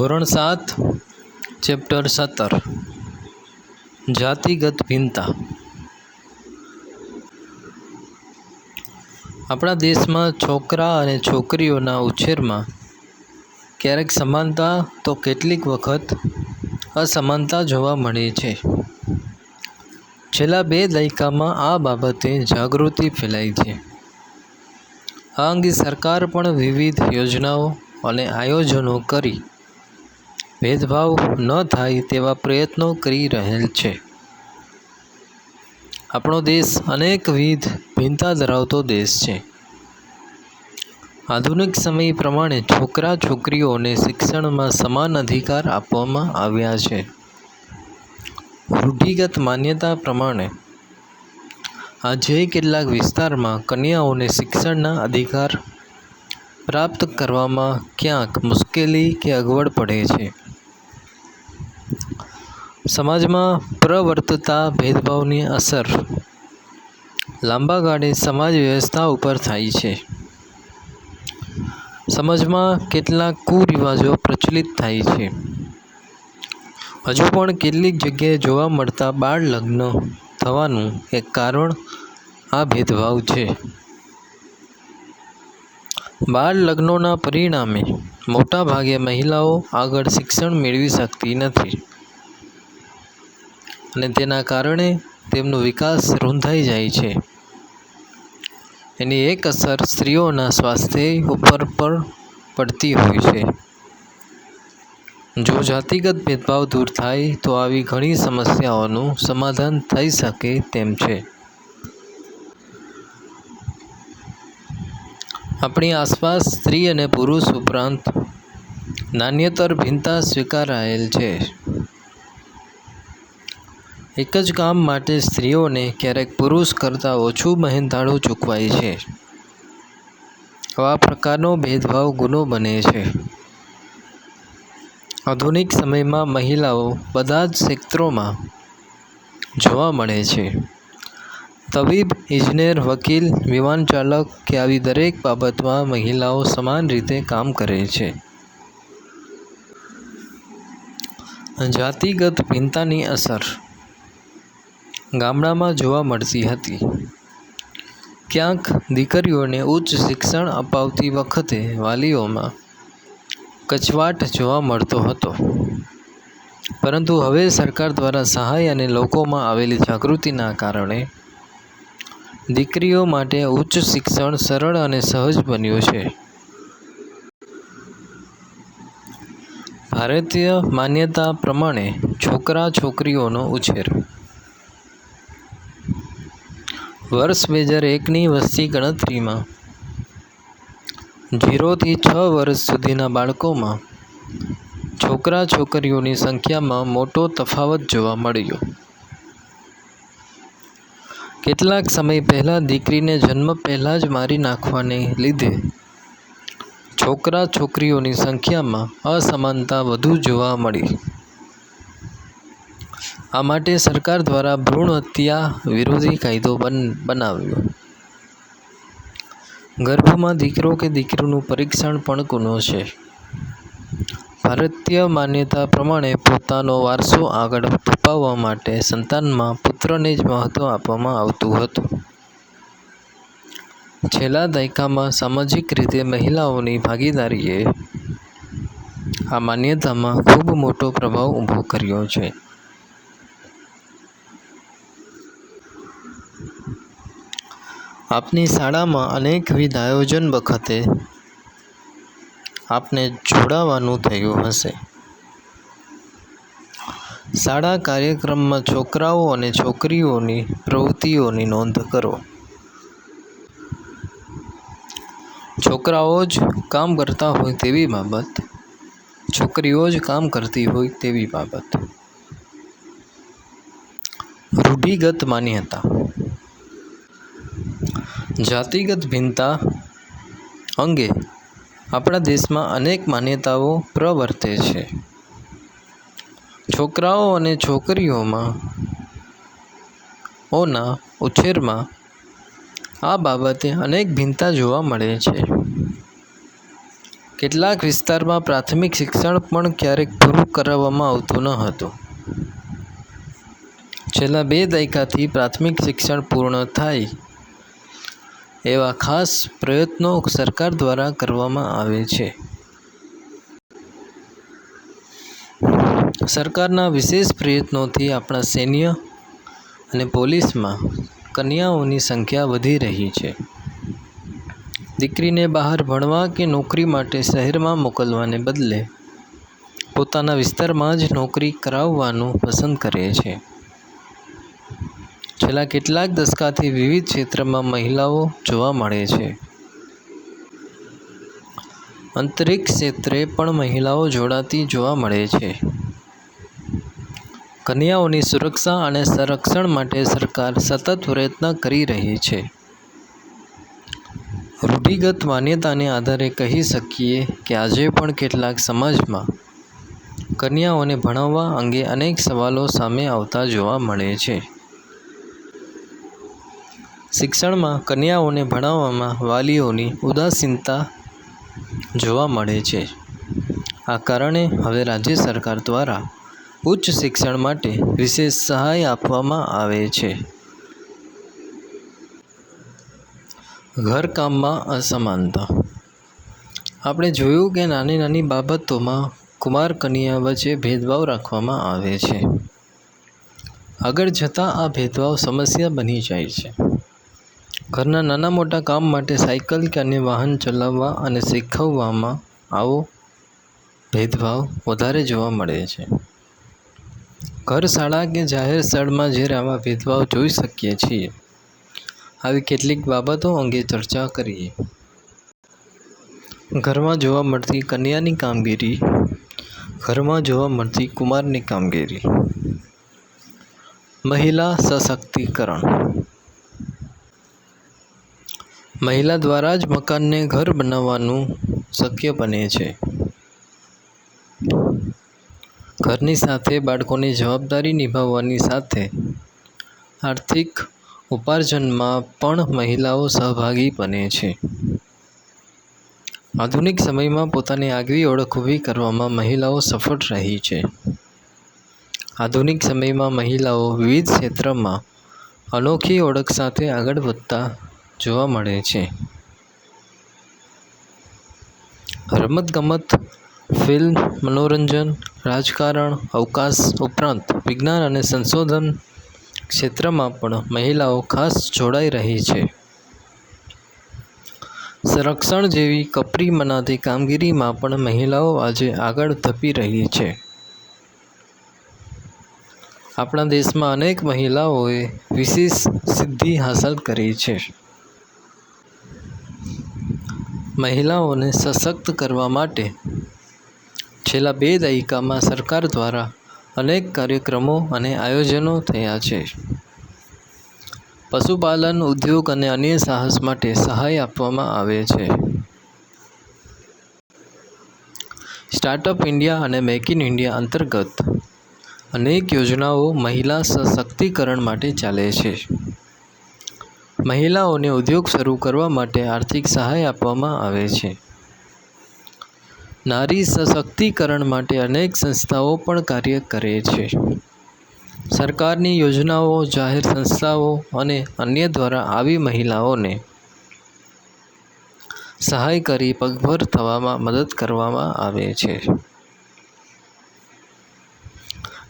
ધોરણ સાત, ચેપ્ટર સત્તર. જાતિગત ભિન્નતા. આપણા દેશમાં છોકરા અને છોકરીઓના ઉછેરમાં ક્યારેક સમાનતા તો કેટલીક વખત અસમાનતા જોવા મળે છે. છેલ્લા બે દાયકામાં આ બાબતે જાગૃતિ ફેલાઈ છે. આ અંગે સરકાર પણ વિવિધ યોજનાઓ અને આયોજનો કરી ભેદભાવ ન થાય તેવા પ્રયત્નો કરી રહેલ છે. આપણો દેશ અનેકવિધ ભિન્નતા ધરાવતો દેશ છે. આધુનિક સમય પ્રમાણે છોકરા છોકરીઓને શિક્ષણમાં સમાન અધિકાર આપવામાં આવ્યા છે. રૂઢિગત માન્યતા પ્રમાણે આજે કેટલાક વિસ્તારમાં કન્યાઓને શિક્ષણના અધિકાર પ્રાપ્ત કરવામાં ક્યાંક મુશ્કેલી કે અગવડ પડે છે. સમાજમાં પ્રવર્તતા ભેદભાવની અસર લાંબા ગાળે સમાજ વ્યવસ્થા ઉપર થાય છે. સમાજમાં કેટલાક કુરિવાજો પ્રચલિત થાય છે. હજુ પણ કેટલીક જગ્યાએ જોવા મળતા બાળ લગ્ન થવાનું એક કારણ આ ભેદભાવ છે. બાળ લગ્નોના પરિણામે મોટાભાગે મહિલાઓ આગળ શિક્ષણ મેળવી શકતી નથી. અને તેના કારણે તેમનો વિકાસ રૂંધાઈ જાય છે. એની એક અસર સ્ત્રીઓના સ્વાસ્થ્ય ઉપર પણ પડતી હોય છે. જો જાતિગત ભેદભાવ દૂર થાય, તો આવી ઘણી સમસ્યાઓનું સમાધાન થઈ શકે તેમ છે. આપણી આસપાસ સ્ત્રી અને પુરુષ ઉપરાંત નાન્યતર ભિન્નતા સ્વીકારાયેલ છે. એક જ કામ માટે સ્ત્રીઓને ક્યારેક પુરુષ કરતાં ઓછું મહેનતાણું ચૂકવાય છે. આવા પ્રકારનો ભેદભાવ ગુનો બને છે. આધુનિક સમયમાં મહિલાઓ બધા જ ક્ષેત્રોમાં જોવા મળે છે. તબીબ, ઇજનેર, વકીલ, વિમાન ચાલક કે આવી દરેક બાબતમાં મહિલાઓ સમાન રીતે કામ કરે છે. જાતિગત ભિન્નતાની અસર ગામડામાં જોવા મળતી હતી. ક્યાંક દીકરીઓને ઉચ્ચ શિક્ષણ અપાવતી વખતે વાલીઓમાં કચવાટ જોવા મળતો હતો. પરંતુ હવે સરકાર દ્વારા સહાય અને લોકોમાં આવેલી જાગૃતિના કારણે દીકરીઓ માટે ઉચ્ચ શિક્ષણ સરળ અને સહજ બન્યું છે. ભારતીય માન્યતા પ્રમાણે છોકરા છોકરીઓનો ઉછેર વર્ષ બે હજાર એકની વસ્તી ગણતરીમાં ઝીરોથી છ વર્ષ સુધીના બાળકોમાં છોકરા છોકરીઓની સંખ્યામાં મોટો તફાવત જોવા મળ્યો. કેટલાક સમય પહેલાં દીકરીને જન્મ પહેલાં જ મારી નાખવાને લીધે છોકરા છોકરીઓની સંખ્યામાં અસમાનતા વધુ જોવા મળી. આ માટે સરકાર દ્વારા ભ્રૂણ હત્યા વિરોધી કાયદો બન, બનાવ્યો. ગર્ભમાં દીકરો કે દીકરીનું પરીક્ષણ પણ ગુનો છે. ભારતીય માન્યતા પ્રમાણે પોતાનો વારસો આગળ ધપાવવા માટે સંતાનમાં પુત્રને જ મહત્ત્વ આપવામાં આવતું હતું. છેલ્લા દાયકામાં સામાજિક રીતે મહિલાઓની ભાગીદારીએ આ માન્યતામાં ખૂબ મોટો પ્રભાવ ઊભો કર્યો છે. આપની શાળામાં અનેકવિધ આયોજન વખતે આપને જોડાવાનું થયું હશે. શાળા કાર્યક્રમમાં છોકરાઓ અને છોકરીઓની પ્રવૃત્તિઓની નોંધ કરો. છોકરાઓ જ કામ કરતા હોય તેવી બાબત, છોકરીઓ જ કામ કરતી હોય તેવી બાબત. રૂઢિગત માન્યતા. જાતિગત ભિન્નતા અંગે આપણા દેશમાં અનેક માન્યતાઓ પ્રવર્તે છે. છોકરાઓ અને છોકરીઓમાં ઓના ઉછેરમાં આ બાબતે અનેક ભિન્નતા જોવા મળે છે. કેટલાક વિસ્તારમાં પ્રાથમિક શિક્ષણ પણ ક્યારેક પૂરું કરાવવામાં આવતું ન હતું. છેલ્લા બે દાયકાથી પ્રાથમિક શિક્ષણ પૂર્ણ થાય એવા ખાસ પ્રયત્નો સરકાર દ્વારા કરવામાં આવે છે. સરકારના વિશેષ પ્રયત્નોથી આપણા સૈન્ય અને પોલીસમાં કન્યાઓની સંખ્યા વધી રહી છે. દીકરીને બહાર ભણવા કે નોકરી માટે શહેરમાં મોકલવાને બદલે પોતાના વિસ્તારમાં જ નોકરી કરાવવાનું પસંદ કરે છે. છેલ્લા કેટલાક દશકાથી વિવિધ ક્ષેત્રમાં મહિલાઓ જોવા મળે છે. અંતરિક્ષ ક્ષેત્રે પણ મહિલાઓ જોડાતી જોવા મળે છે. કન્યાઓની સુરક્ષા અને સંરક્ષણ માટે સરકાર સતત પ્રયત્ન કરી રહી છે. રૂઢિગત માન્યતાને આધારે કહી શકીએ કે આજે પણ કેટલાક સમાજમાં કન્યાઓને ભણાવવા અંગે અનેક સવાલો સામે આવતા જોવા મળે છે. શિક્ષણમાં કન્યાઓને ભણાવવામાં વાલીઓની ઉદાસીનતા જોવા મળે છે. આ કારણે હવે રાજ્ય સરકાર દ્વારા ઉચ્ચ શિક્ષણ માટે વિશેષ સહાય આપવામાં આવે છે. ઘરકામમાં અસમાનતા. આપણે જોયું કે નાની નાની બાબતોમાં કુમાર કન્યા વચ્ચે ભેદભાવ રાખવામાં આવે છે. આગળ જતાં આ ભેદભાવ સમસ્યા બની જાય છે. ઘરના નાના મોટા કામ માટે સાયકલ કે અન્ય વાહન ચલાવવા અને શીખવવામાં આવો ભેદભાવ વધારે જોવા મળે છે. ઘર, શાળા કે જાહેર સ્થળમાં જ્યારે આવા ભેદભાવ જોઈ શકીએ છીએ, આવી કેટલીક બાબતો અંગે ચર્ચા કરીએ. ઘરમાં જોવા મળતી કન્યાની કામગીરી, ઘરમાં જોવા મળતી કુમારની કામગીરી, મહિલા સશક્તિકરણ મહિલા દ્વારા જ મકાનને ઘર બનાવવાનું શક્ય બને છે. ઘરની સાથે બાળકોની જવાબદારી નિભાવવાની સાથે આર્થિક ઉપાર્જનમાં પણ મહિલાઓ સહભાગી બને છે. આધુનિક સમયમાં પોતાની આગવી ઓળખ ઊભી કરવામાં મહિલાઓ સફળ રહી છે. આધુનિક સમયમાં મહિલાઓ વિવિધ ક્ષેત્રમાં અનોખી ઓળખ સાથે આગળ વધતા જોવા મળે છે. રમતગમત, ફિલ્મ, મનોરંજન, રાજકારણ, અવકાશ ઉપરાંત વિજ્ઞાન અને સંશોધન ક્ષેત્રમાં પણ મહિલાઓ ખાસ જોડાઈ રહી છે. સંરક્ષણ જેવી કપરી મનાતી કામગીરીમાં પણ મહિલાઓ આજે આગળ ધપી રહી છે. આપણા દેશમાં અનેક મહિલાઓએ વિશેષ સિદ્ધિ હાંસલ કરી છે. મહિલાઓને સશક્ત કરવા માટે છેલ્લા બે દાયકામાં સરકાર દ્વારા અનેક કાર્યક્રમો અને આયોજનો થયા છે. પશુપાલન, ઉદ્યોગ અને અન્ય સાહસ માટે સહાય આપવામાં આવે છે. સ્ટાર્ટઅપ ઇન્ડિયા અને મેક ઇન ઇન્ડિયા અંતર્ગત અનેક યોજનાઓ મહિલા સશક્તિકરણ માટે ચાલે છે. મહિલાઓને ઉદ્યોગ શરૂ કરવા માટે આર્થિક સહાય આપવામાં આવે છે. નારી સશક્તિકરણ માટે અનેક સંસ્થાઓ પણ કાર્ય કરે છે. સરકારની યોજનાઓ, જાહેર સંસ્થાઓ અને અન્ય દ્વારા આવી મહિલાઓને સહાય કરી પગભર થવામાં મદદ કરવામાં આવે છે.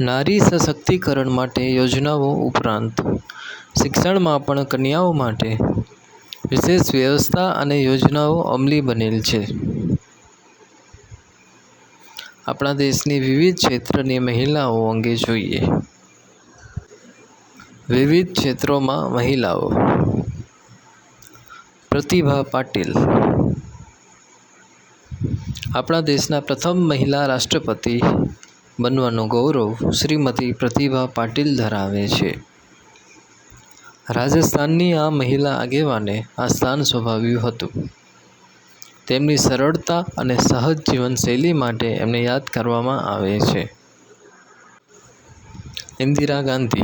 નારી સશક્તિકરણ માટે યોજનાઓ ઉપરાંત શિક્ષણમાં પણ કન્યાઓ માટે વિશેષ વ્યવસ્થા અને યોજનાઓ અમલી બનેલ છે. આપણા દેશની વિવિધ ક્ષેત્રની મહિલાઓ અંગે જોઈએ. વિવિધ ક્ષેત્રોમાં મહિલાઓ. પ્રતિભા પાટીલ. આપણા દેશના પ્રથમ મહિલા રાષ્ટ્રપતિ બનવાનું ગૌરવ શ્રીમતી પ્રતિભા પાટીલ ધરાવે છે. રાજસ્થાનની આ મહિલા આગેવાને આ સ્થાન શોભાવ્યું હતું. તેમની સરળતા અને સહજ જીવનશૈલી માટે એમને યાદ કરવામાં આવે છે. ઇન્દિરા ગાંધી.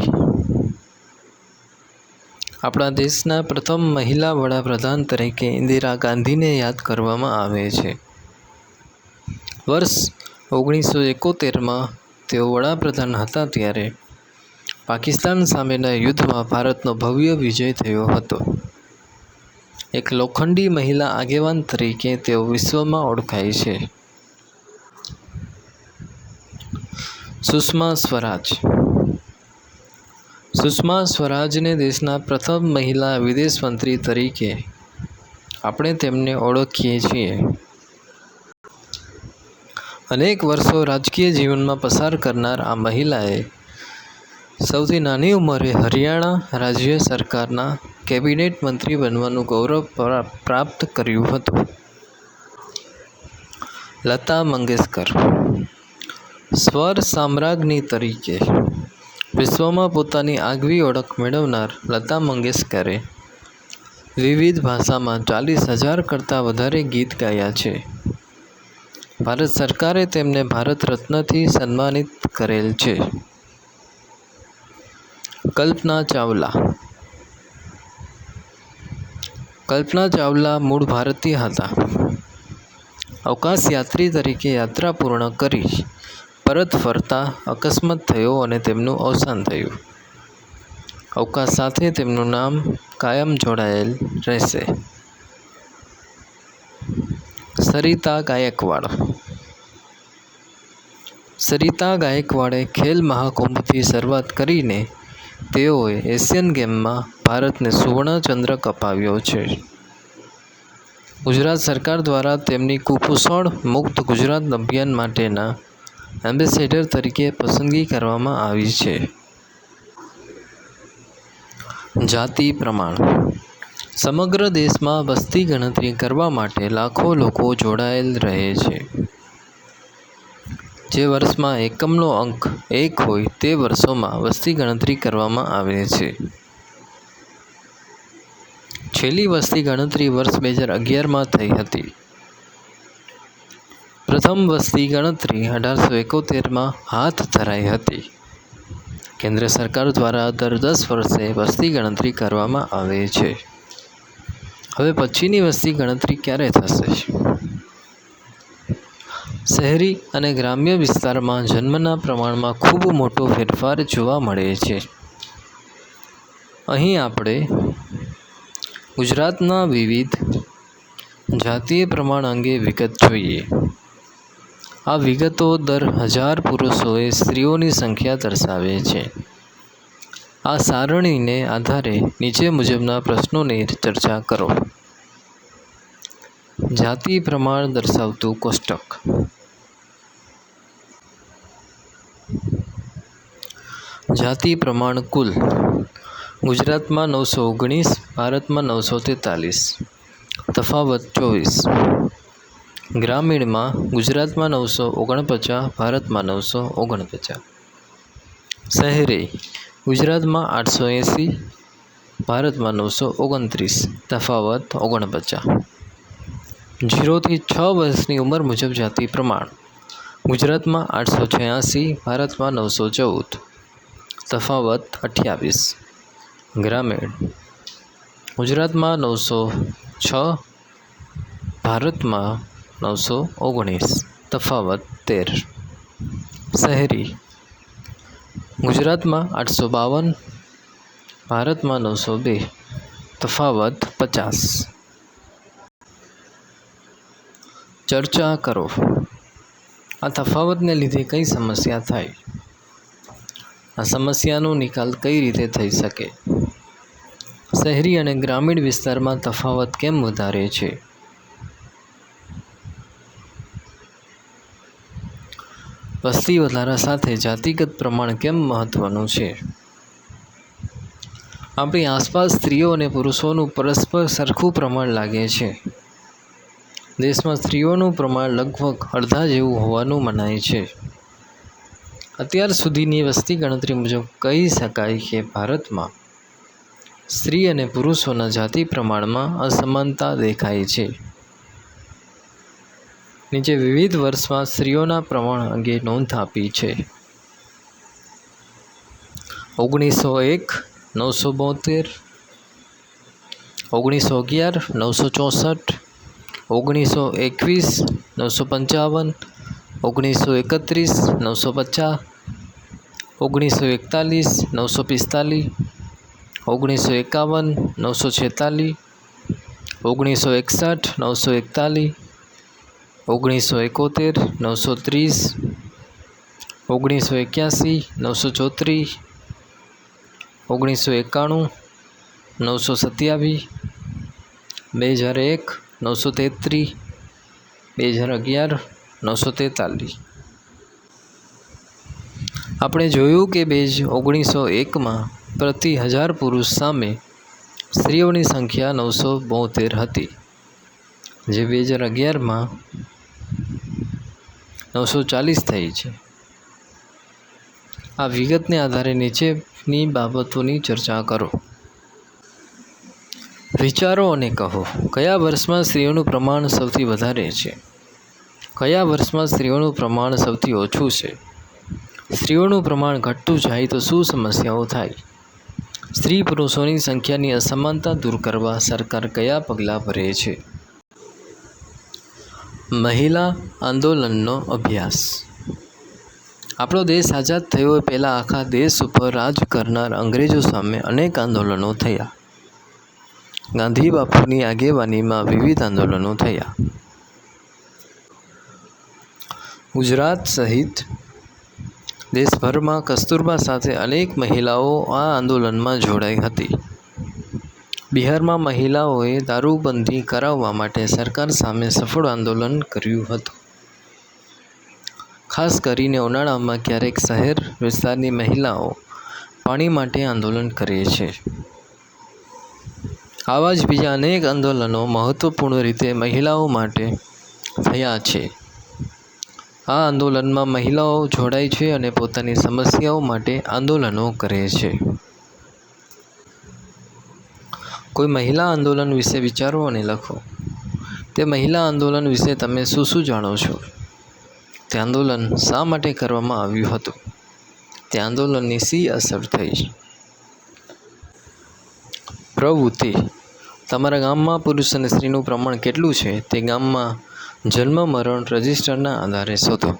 આપણા દેશના પ્રથમ મહિલા વડાપ્રધાન તરીકે ઇન્દિરા ગાંધીને યાદ કરવામાં આવે છે. વર્ષ ઓગણીસો એકોતેરમાં તેઓ વડાપ્રધાન હતા ત્યારે પાકિસ્તાન સામેના યુદ્ધમાં ભારતનો ભવ્ય વિજય થયો હતો. એક લોખંડી મહિલા આગેવાન તરીકે તેઓ વિશ્વમાં ઓળખાય છે. સુષ્મા સ્વરાજ. સુષ્મા સ્વરાજને દેશના પ્રથમ મહિલા વિદેશ મંત્રી તરીકે આપણે તેમને ઓળખીએ છીએ. અનેક વર્ષો રાજકીય જીવનમાં પસાર કરનાર આ મહિલાએ સૌથી નાની ઉંમરે હરિયાણા રાજ્ય સરકારના કેબિનેટ મંત્રી બનવાનું ગૌરવ પ્રાપ્ત કર્યું હતું. લતા મંગેશકર. સ્વર સામ્રાજ્ઞી તરીકે વિશ્વમાં પોતાની આગવી ઓળખ મેળવનાર લતા મંગેશકરે વિવિધ ભાષામાં ચાલીસ હજાર કરતાં વધારે ગીત ગાયા છે. ભારત સરકારે તેમને ભારત રત્નથી સન્માનિત કરેલ છે. કલ્પના ચાવલા. કલ્પના ચાવલા મૂળ ભારતીય હતા. અવકાશયાત્રી તરીકે યાત્રા પૂર્ણ કરી પરત ફરતા અકસ્માત થયો અને તેમનું અવસાન થયું. અવકાશ સાથે તેમનું નામ કાયમ જોડાયેલ રહેશે. સરિતા ગાયકવાડ. સરિતા ગાયકવાડે ખેલ મહાકુંભથી શરૂઆત કરીને તેઓએ એશિયન ગેમમાં ભારતને સુવર્ણ ચંદ્રક અપાવ્યો છે. ગુજરાત સરકાર દ્વારા તેમની કુપોષણ મુક્ત ગુજરાત અભિયાન માટેના એમ્બેસેડર તરીકે પસંદગી કરવામાં આવી છે. જાતિ પ્રમાણ. સમગ્ર દેશમાં વસ્તી ગણતરી કરવા માટે લાખો લોકો જોડાયેલ રહે છે. જે વર્ષમાં એકમનો અંક એક હોય તે વર્ષોમાં વસ્તી ગણતરી કરવામાં આવે છે. છેલ્લી વસ્તી ગણતરી વર્ષ બે હજાર અગિયારમાં થઈ હતી. પ્રથમ વસ્તી ગણતરી અઢારસો એકોતેરમાં હાથ ધરાઈ હતી. કેન્દ્ર સરકાર દ્વારા દર દસ વર્ષે વસ્તી ગણતરી કરવામાં આવે છે. હવે પછીની વસ્તી ગણતરી ક્યારે થશે? શહેરી અને ગ્રામ્ય વિસ્તારમાં જન્મના પ્રમાણમાં ખૂબ મોટો ફેરફાર જોવા મળે છે. અહીં આપણે ગુજરાતના વિવિધ જાતીય પ્રમાણ અંગે વિગત જોઈએ. આ વિગતો દર હજાર પુરુષોએ સ્ત્રીઓની સંખ્યા દર્શાવે છે. આ સારણીને આધારે નીચે મુજબના પ્રશ્નોની ચર્ચા કરો. જાતિ પ્રમાણ દર્શાવતું કોષ્ટક. જાતિ પ્રમાણ કુલ. ગુજરાતમાં નવસો ઓગણીસ, ભારતમાં નવસો તેતાલીસ. તફાવત ચોવીસ. ગ્રામીણમાં ગુજરાતમાં નવસો ઓગણપચાસ, ભારતમાં નવસો ઓગણપચાસ. શહેરી ગુજરાતમાં આઠસો એંસી, ભારતમાં નવસો ઓગણત્રીસ. તફાવત ઓગણપચાસ. જીરોથી છ વર્ષની ઉંમર મુજબ જાતિ પ્રમાણ. ગુજરાતમાં આઠસો છ્યાસી, ભારતમાં નવસો ચૌદ. તફાવત અઠ્યાવીસ. ગ્રામીણ. ગુજરાતમાં નવસો છ, ભારતમાં નવસો ઓગણીસ. તફાવત તેર. શહેરી. ગુજરાતમાં આઠસો બાવન, ભારતમાં નવસો બે. તફાવત પચાસ. ચર્ચા કરો. આ તફાવતને લીધે કઈ સમસ્યા થાય? આ સમસ્યાનો નિકાલ કઈ રીતે થઈ શકે? શહેરી અને ગ્રામીણ વિસ્તારમાં તફાવત કેમ વધારે છે? વસ્તી વધારા સાથે જાતિગત પ્રમાણ કેમ મહત્ત્વનું છે? આપણી આસપાસ સ્ત્રીઓ અને પુરુષોનું પરસ્પર સરખું પ્રમાણ લાગે છે. દેશમાં સ્ત્રીઓનું પ્રમાણ લગભગ અડધા જેવું હોવાનું મનાય છે. અત્યાર સુધીની વસ્તી ગણતરી મુજબ કહી શકાય કે ભારતમાં સ્ત્રી અને પુરુષોના જાતિ પ્રમાણમાં અસમાનતા દેખાય છે. નીચે વિવિધ વર્ષમાં સ્ત્રીઓના પ્રમાણ અંગે નોંધ આપી છે. ઓગણીસો એક, નવસો બોતેર, ઓગણીસો અગિયાર, નવસો ચોસઠ ઓગણીસો એકવીસ, નવસો પંચાવન, ઓગણીસો એકત્રીસ, નવસો પચાસ, ઓગણીસો એકતાલીસ, નવસો પિસ્તાલીસ, ઓગણીસો એકાવન, નવસો છેતાલીસ, ઓગણીસો એકસઠ, નવસો એકતાલીસ, ઓગણીસો એકોતેર, નવસો ત્રીસ, ઓગણીસો એક્યાસી, નવસો ચોત્રીસ, ઓગણીસો એકાણું, નવસો સત્યાવીસ, બે હજાર એક નવસો તેત્રીસ બે હજાર અગિયાર, નવસો તેતાલીસ. આપણે જોયું કે બેજ ઓગણીસો એકમાં પ્રતિ હજાર પુરુષ સામે સ્ત્રીઓની સંખ્યા નવસો બોતેર હતી, જે બે હજાર અગિયારમાં નવસો ચાલીસ થઈ છે. આ વિગતને આધારે નીચેની બાબતોની ચર્ચા કરો. વિચારો અને કહો, કયા વર્ષમાં સ્ત્રીઓનું પ્રમાણ સૌથી વધારે છે? કયા વર્ષમાં સ્ત્રીઓનું પ્રમાણ સૌથી ઓછું છે? સ્ત્રીઓનું પ્રમાણ ઘટતું જાય તો શું સમસ્યાઓ થાય? સ્ત્રી પુરુષોની સંખ્યાની અસમાનતા દૂર કરવા સરકાર કયા પગલાં ભરે છે? મહિલા આંદોલનનો અભ્યાસ. આપણો દેશ આઝાદ થયો એ પહેલાં આખા દેશ ઉપર રાજ કરનાર અંગ્રેજો સામે અનેક આંદોલનો થયા. ગાંધી બાપુની આગેવાનીમાં વિવિધ આંદોલનો થયા. ગુજરાત સહિત દેશભરમાં કસ્તુરબા સાથે અનેક મહિલાઓ આ આંદોલનમાં જોડાઈ હતી. બિહારમાં મહિલાઓએ દારૂબંધી કરાવવા માટે સરકાર સામે સફળ આંદોલન કર્યું હતું. ખાસ કરીને ઉનાળામાં ક્યારેક શહેર વિસ્તારની મહિલાઓ પાણી માટે આંદોલન કરે છે. આવા જ બીજા અનેક આંદોલનો મહત્વપૂર્ણ રીતે મહિલાઓ માટે થયા છે. આ આંદોલનમાં મહિલાઓ જોડાય છે અને પોતાની સમસ્યાઓ માટે આંદોલનો કરે છે. કોઈ મહિલા આંદોલન વિશે વિચારો અને લખો. તે મહિલા આંદોલન વિશે તમે શું શું જાણો છો? તે આંદોલન શા માટે કરવામાં આવ્યું હતું? તે આંદોલનની શી અસર થઈ? પ્રવૃત્તિ તમારા ગામમાં પુરુષ અને સ્ત્રીનું પ્રમાણ કેટલું છે? તે ગામમાં જન્મ, મરણ, રજિસ્ટરના આધારે શોધો.